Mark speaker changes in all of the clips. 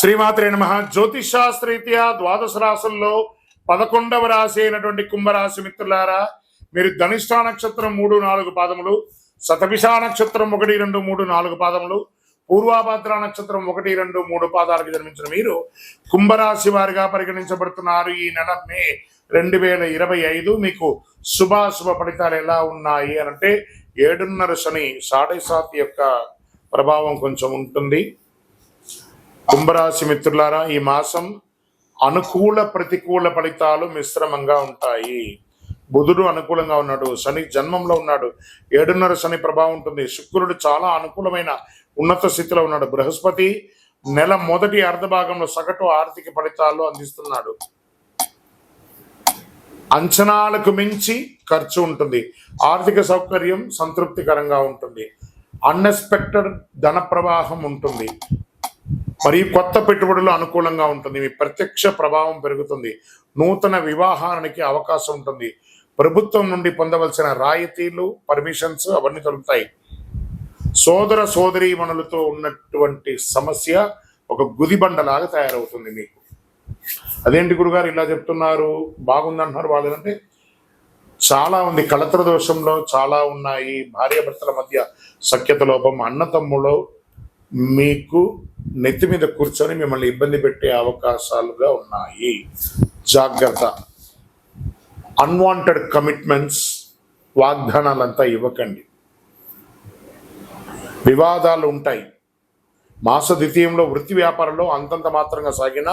Speaker 1: శ్రీమాత్రే నమ. జ్యోతిషాస్త్రరీత్యా ద్వాదశ రాశుల్లో పదకొండవ రాశి అయినటువంటి కుంభరాశి మిత్రులారా మీరు ధనిష్టా నక్షత్రం మూడు నాలుగు పాదములు శతభిషా నక్షత్రం ఒకటి రెండు మూడు నాలుగు పాదములు పూర్వాభద్ర నక్షత్రం ఒకటి రెండు మూడు పాదాలకు జన్మించిన మీరు కుంభరాశి వారిగా పరిగణించబడుతున్నారు. ఈ నెల మే రెండు వేల ఇరవై ఐదు మీకు శుభాశుభ ఫలితాలు ఎలా ఉన్నాయి అని అంటే ఏడున్నర శని సాడే సాత్ యొక్క ప్రభావం కొంచెం ఉంటుంది. కుంభరాశి మిత్రులారా ఈ మాసం అనుకూల ప్రతికూల ఫలితాలు మిశ్రమంగా ఉంటాయి. బుధుడు అనుకూలంగా ఉన్నాడు శని జన్మంలో ఉన్నాడు ఏడున్నర శని ప్రభావం ఉంటుంది. శుక్రుడు చాలా అనుకూలమైన ఉన్నత స్థితిలో ఉన్నాడు. బృహస్పతి నెల మొదటి అర్ధభాగంలో సగటు ఆర్థిక ఫలితాలు అందిస్తున్నాడు. అంచనాలకు మించి ఖర్చు ఉంటుంది. ఆర్థిక సౌకర్యం సంతృప్తికరంగా ఉంటుంది. అన్ఎక్స్పెక్టెడ్ ధన ప్రవాహం ఉంటుంది. మరియు కొత్త పెట్టుబడులు అనుకూలంగా ఉంటుంది. మీ ప్రత్యక్ష ప్రభావం పెరుగుతుంది. నూతన వివాహానికి అవకాశం ఉంటుంది. ప్రభుత్వం నుండి పొందవలసిన రాయితీలు పర్మిషన్స్ అవన్నీ దొరుకుతాయి. సోదర సోదరీమణులతో ఉన్నటువంటి సమస్య ఒక గుదిబండలాగా తయారవుతుంది మీకు. అదేంటి గురుగారు ఇలా చెప్తున్నారు? బాగుందంటున్నారు వాళ్ళంటే చాలా ఉంది. కళత్ర దోషంలో చాలా ఉన్నాయి. భార్యాభర్తల మధ్య సఖ్యత లోపం అన్నతమ్ములో మీకు నెత్తి మీద కూర్చొని మిమ్మల్ని ఇబ్బంది పెట్టే అవకాశాలుగా ఉన్నాయి. జాగ్రత్త. అన్వాంటెడ్ కమిట్మెంట్స్ వాగ్దానాలంతా ఇవ్వకండి. వివాదాలు ఉంటాయి. మాస ద్వితీయంలో వృత్తి వ్యాపారంలో అంతంత మాత్రంగా సాగిన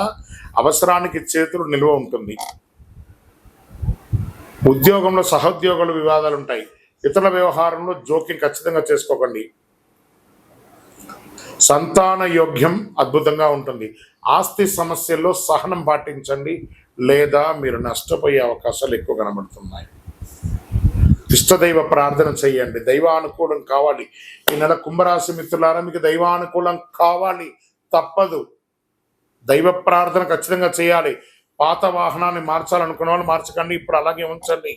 Speaker 1: అవసరానికి చేతులు నిల్వ ఉంటుంది. ఉద్యోగంలో సహోద్యోగుల వివాదాలు ఉంటాయి. ఇతరుల వ్యవహారంలో జోక్యం ఖచ్చితంగా చేసుకోకండి. సంతాన యోగ్యం అద్భుతంగా ఉంటుంది. ఆస్తి సమస్యల్లో సహనం పాటించండి లేదా మీరు నష్టపోయే అవకాశాలు ఎక్కువ కనబడుతున్నాయి. ఇష్టదైవ ప్రార్థన చేయండి. దైవానుకూలం కావాలి. ఈ నెల కుంభరాశి మిత్రులారా మీకు దైవానుకూలం కావాలి. తప్పదు. దైవ ప్రార్థన ఖచ్చితంగా చేయాలి. పాత వాహనాన్ని మార్చాలనుకున్న వాళ్ళు మార్చకండి ఇప్పుడు అలాగే ఉంచండి.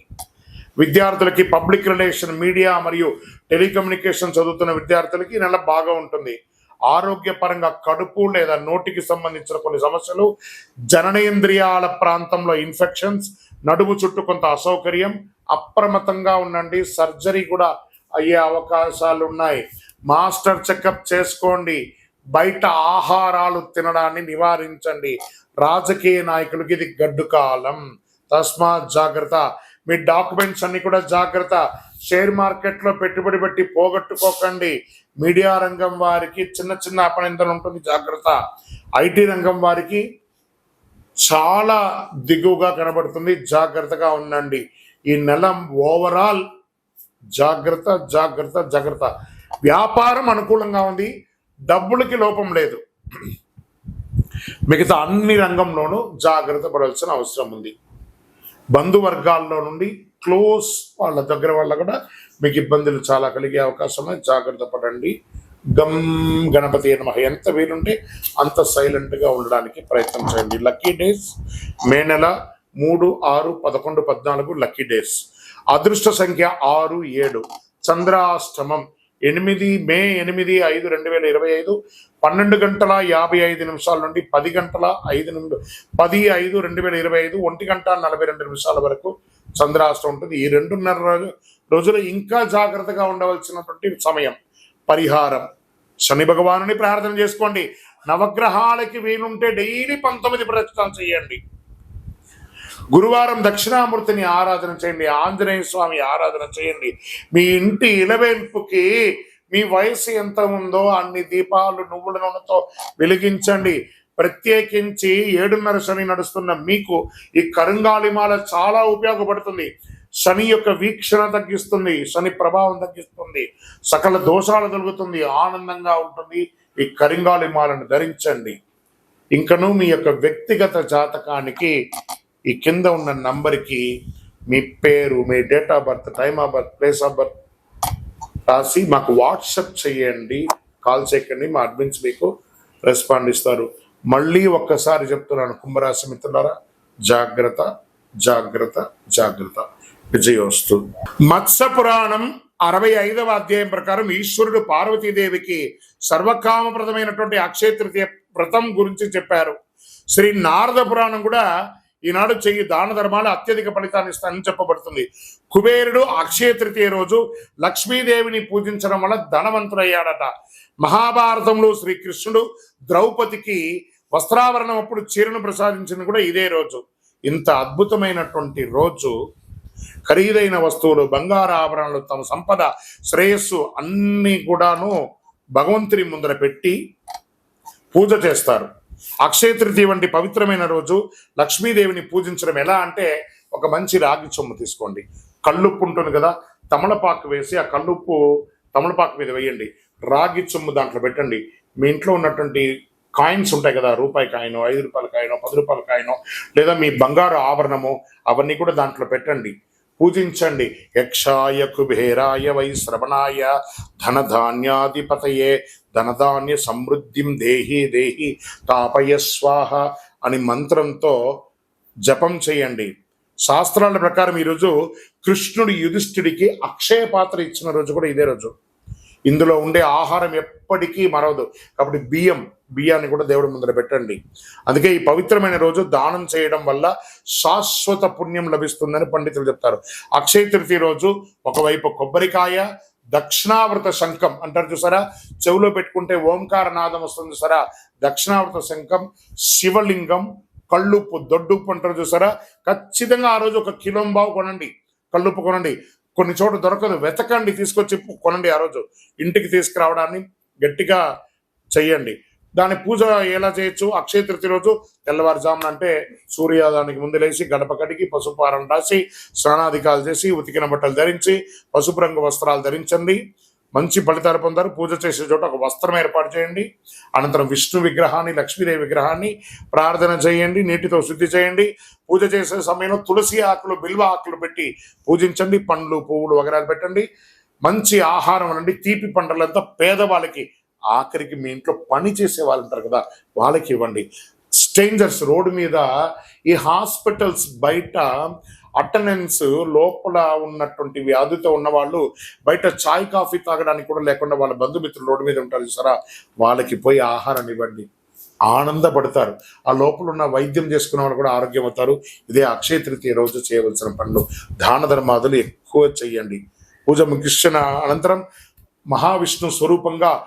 Speaker 1: విద్యార్థులకి పబ్లిక్ రిలేషన్ మీడియా మరియు టెలికమ్యూనికేషన్ చదువుతున్న విద్యార్థులకి ఈ నెల బాగా ఉంటుంది. ఆరోగ్యపరంగా కడుపు లేదా నోటికి సంబంధించిన కొన్ని సమస్యలు జననేంద్రియాల ప్రాంతంలో ఇన్ఫెక్షన్స్ నడుము చుట్టూ కొంత అసౌకర్యం అప్రమత్తంగా ఉండండి సర్జరీ కూడా అయ్యే అవకాశాలు ఉన్నాయి. మాస్టర్ చెకప్ చేసుకోండి. బయట ఆహారాలు తినడాన్ని నివారించండి. రాజకీయ నాయకులకి ఇది గడ్డు కాలం. తస్మాత్ జాగ్రత్త. మీ డాక్యుమెంట్స్ అన్ని కూడా జాగ్రత్త. షేర్ మార్కెట్లో పెట్టుబడి పెట్టి పోగొట్టుకోకండి. మీడియా రంగం వారికి చిన్న చిన్న అపనిందలు ఉంటుంది జాగ్రత్త. ఐటీ రంగం వారికి చాలా దిగువగా కనబడుతుంది. జాగ్రత్తగా ఉండండి. ఈ నెల ఓవరాల్ జాగ్రత్త జాగ్రత్త జాగ్రత్త. వ్యాపారం అనుకూలంగా ఉంది. డబ్బులకి లోపం లేదు. మిగతా అన్ని రంగంలోనూ జాగ్రత్త పడాల్సిన అవసరం ఉంది. బంధువర్గాల్లో నుండి క్లోజ్ వాళ్ళ దగ్గర వాళ్ళ కూడా మీకు ఇబ్బందులు చాలా కలిగే అవకాశం జాగ్రత్త పడండి. గమ్ గణపతి నమ. ఎంత వీలుంటే అంత సైలెంట్గా ఉండడానికి ప్రయత్నం చేయండి. లక్కీ డేస్ మే నెల మూడు ఆరు పదకొండు పద్నాలుగు లక్కీ డేస్. అదృష్ట సంఖ్య ఆరు ఏడు. చంద్రాష్టమం ఎనిమిది మే ఎనిమిది ఐదు రెండు వేల ఇరవై ఐదు. పన్నెండు గంటల యాభై ఐదు నిమిషాల నుండి పది గంటల ఐదు నిమిషం పది ఐదు రెండు వేల ఇరవై ఐదు ఒంటి గంట నలభై రెండు నిమిషాల వరకు చంద్రాష్టం ఉంటుంది. ఈ రెండున్నర రోజు రోజులు ఇంకా జాగ్రత్తగా ఉండవలసినటువంటి సమయం. పరిహారం. శని భగవానుని ప్రార్థన చేసుకోండి. నవగ్రహాలకి వీలుంటే డైలీ పంతొమ్మిది ప్రదక్షిణాలు చేయండి. గురువారం దక్షిణామూర్తిని ఆరాధన చేయండి. ఆంజనేయ స్వామి ఆరాధన చేయండి. మీ ఇంటి ఇలవేల్పుకి మీ వయసు ఎంత ఉందో అన్ని దీపాలు నువ్వుల నూనెతో వెలిగించండి. ప్రత్యేకించి ఏడున్నర శని నడుస్తున్న మీకు ఈ కరుంగాలిమాల చాలా ఉపయోగపడుతుంది. శని యొక్క వీక్షణ తగ్గిస్తుంది శని ప్రభావం తగ్గిస్తుంది సకల దోషాలు తొలుగుతుంది ఆనందంగా ఉంటుంది. ఈ కరింగాలిమాలను ధరించండి. ఇంకను మీ యొక్క వ్యక్తిగత జాతకానికి ఈ కింద ఉన్న నంబర్కి మీ పేరు మీ date of birth time of birth place of birth రాసి మాకు వాట్సప్ చేయండి కాల్ చేయకండి మా అడ్మిన్స్ మీకు రెస్పాండ్ ఇస్తారు. మళ్ళీ ఒక్కసారి చెప్తున్నాను కుంభరాశి మిత్రులారా జాగ్రత్త జాగ్రత్త జాగ్రత్త. విజయోస్తు. మత్స్య పురాణం అరవై ఐదవ అధ్యాయం ప్రకారం ఈశ్వరుడు పార్వతీదేవికి సర్వకామప్రదమైనటువంటి అక్షయ తృతీయ వ్రతం గురించి చెప్పారు. శ్రీ నారద పురాణం కూడా ఈనాడు చెయ్యి దాన ధర్మాలు అత్యధిక ఫలితాన్ని ఇస్తానని చెప్పబడుతుంది. కుబేరుడు అక్షయ తృతీయ రోజు లక్ష్మీదేవిని పూజించడం వల్ల ధనవంతుడయ్యాడట. మహాభారతంలో శ్రీకృష్ణుడు ద్రౌపదికి వస్త్రావరణం అప్పుడు చీరను ప్రసాదించింది కూడా ఇదే రోజు. ఇంత అద్భుతమైనటువంటి రోజు. ఖరీదైన వస్తువులు బంగారు ఆభరణాలు తమ సంపద శ్రేయస్సు అన్ని కూడాను భగవంతుని ముందర పెట్టి పూజ చేస్తారు. అక్షయ తృతీయ వంటి పవిత్రమైన రోజు లక్ష్మీదేవిని పూజించడం ఎలా అంటే ఒక మంచి రాగి చొమ్ము తీసుకోండి. కళ్ళుప్పు ఉంటుంది కదా తమలపాకు వేసి ఆ కళ్ళుప్పు తమలపాకు మీద వేయండి. రాగి చొమ్ము దాంట్లో పెట్టండి. మీ ఇంట్లో ఉన్నటువంటి కాయిన్స్ ఉంటాయి కదా రూపాయి కాయినో ఐదు రూపాయల కాయినో పది రూపాయల కాయినో లేదా మీ బంగారు ఆభరణము అవన్నీ కూడా దాంట్లో పెట్టండి. పూజించండి. యక్షాయ కుబేరాయ వై శ్రవణాయ ధనధాన్యాధిపతయే ధనధాన్య సమృద్ధిం దేహి దేహి తాపయ స్వాహ అని మంత్రంతో జపం చేయండి. శాస్త్రాల ప్రకారం ఈరోజు కృష్ణుడు యుధిష్ఠుడికి అక్షయ పాత్ర ఇచ్చిన రోజు కూడా ఇదే రోజు. ఇందులో ఉండే ఆహారం ఎప్పటికీ మరవదు. కాబట్టి బియ్యం బియ్యాన్ని కూడా దేవుడి ముందర పెట్టండి. అందుకే ఈ పవిత్రమైన రోజు దానం చేయడం వల్ల శాశ్వత పుణ్యం లభిస్తుందని పండితులు చెప్తారు. అక్షయ తృతీయ రోజు ఒకవైపు కొబ్బరికాయ దక్షిణావృత శంఖం అంటారు చూసారా? చెవిలో పెట్టుకుంటే ఓంకార నాదం వస్తుంది చూసారా? దక్షిణావృత శంఖం శివలింగం కళ్ళుప్పు దొడ్డుప్పు అంటారు చూసారా? ఖచ్చితంగా ఆ రోజు ఒక కిలోంబావు కొనండి. కళ్ళుప్పు కొనండి. కొన్ని చోట్ల దొరకదు. వెతకండి తీసుకొచ్చి కొనండి ఆ రోజు. ఇంటికి తీసుకురావడాన్ని గట్టిగా చెయ్యండి. దాని పూజ ఎలా చేయొచ్చు? అక్షయ తృతీయ రోజు తెల్లవారుజామున అంటే సూర్యోదయానికి ముందు లేచి గడప కడిగి పసుపు పారం రాసి స్నానాధికాలు చేసి ఉతికిన బట్టలు ధరించి పసుపు రంగు వస్త్రాలు ధరించండి. మంచి ఫలితాలు పొందారు. పూజ చేసే చోట ఒక వస్త్రం ఏర్పాటు చేయండి. అనంతరం విష్ణు విగ్రహాన్ని లక్ష్మీదేవి విగ్రహాన్ని ప్రార్థన చేయండి. నీటితో శుద్ధి చేయండి. పూజ చేసే సమయంలో తులసి ఆకులు బిల్వ ఆకులు పెట్టి పూజించండి. పండ్లు పువ్వులు వగరాలు పెట్టండి. మంచి ఆహారం అనండి. తీపి పంటలంతా పేదవాళ్ళకి ఆఖరికి మీ ఇంట్లో పని చేసే వాళ్ళు ఉంటారు కదా వాళ్ళకి ఇవ్వండి. స్ట్రేంజర్స్ రోడ్డు మీద ఈ హాస్పిటల్స్ బయట అటెండెన్స్ లోపల ఉన్నటువంటి వ్యాధితో ఉన్న వాళ్ళు బయట చాయ్ కాఫీ తాగడానికి కూడా లేకుండా వాళ్ళ బంధుమిత్రులు రోడ్డు మీద ఉంటారు చూసారా? వాళ్ళకి పోయి ఆహారాన్ని ఇవ్వండి. ఆనందపడతారు. ఆ లోపల ఉన్న వైద్యం చేసుకున్న వాళ్ళు కూడా ఆరోగ్యం అవుతారు. ఇదే అక్షయ తృతీయ రోజు చేయవలసిన పనులు. దాన ధర్మాదులు ఎక్కువ చేయండి. పూజ ముగిసిన అనంతరం మహావిష్ణు స్వరూపంగా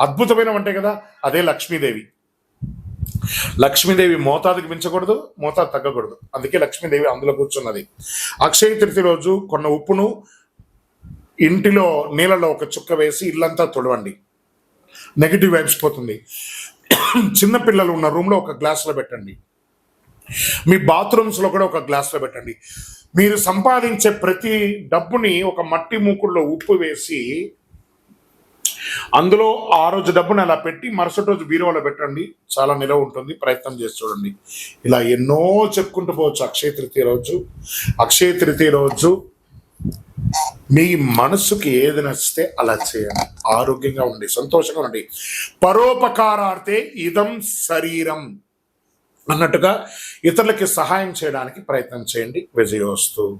Speaker 1: అద్భుతమైన వంటే కదా అదే లక్ష్మీదేవి. లక్ష్మీదేవి మోతాదుకి మించకూడదు మోతాదు తగ్గకూడదు. అందుకే లక్ష్మీదేవి అందులో కూర్చున్నది. అక్షయ తృతీయ రోజు కొన్న ఉప్పును ఇంటిలో నీళ్ళలో ఒక చుక్క వేసి ఇల్లంతా తుడవండి. నెగిటివ్ వైబ్స్ పోతుంది. చిన్నపిల్లలు ఉన్న రూమ్లో ఒక గ్లాసులో పెట్టండి. మీ బాత్రూమ్స్లో కూడా ఒక గ్లాసులో పెట్టండి. మీరు సంపాదించే ప్రతి డబ్బుని ఒక మట్టి మూకుల్లో ఉప్పు వేసి అందులో ఆ రోజు డబ్బును అలా పెట్టి మరుసటి రోజు బీరువాలో పెట్టండి. చాలా నిలవ ఉంటుంది. ప్రయత్నం చేసి చూడండి. ఇలా ఎన్నో చెప్పుకుంటూ పోవచ్చు అక్షయ తృతీయ రోజు. అక్షయ తృతీయ రోజు మీ మనసుకి ఏది నచ్చితే అలా చేయండి. ఆరోగ్యంగా ఉండి సంతోషంగా ఉండి. పరోపకారార్థే ఇదం శరీరం అన్నట్టుగా ఇతరులకి సహాయం చేయడానికి ప్రయత్నం చేయండి. విజయోస్తు.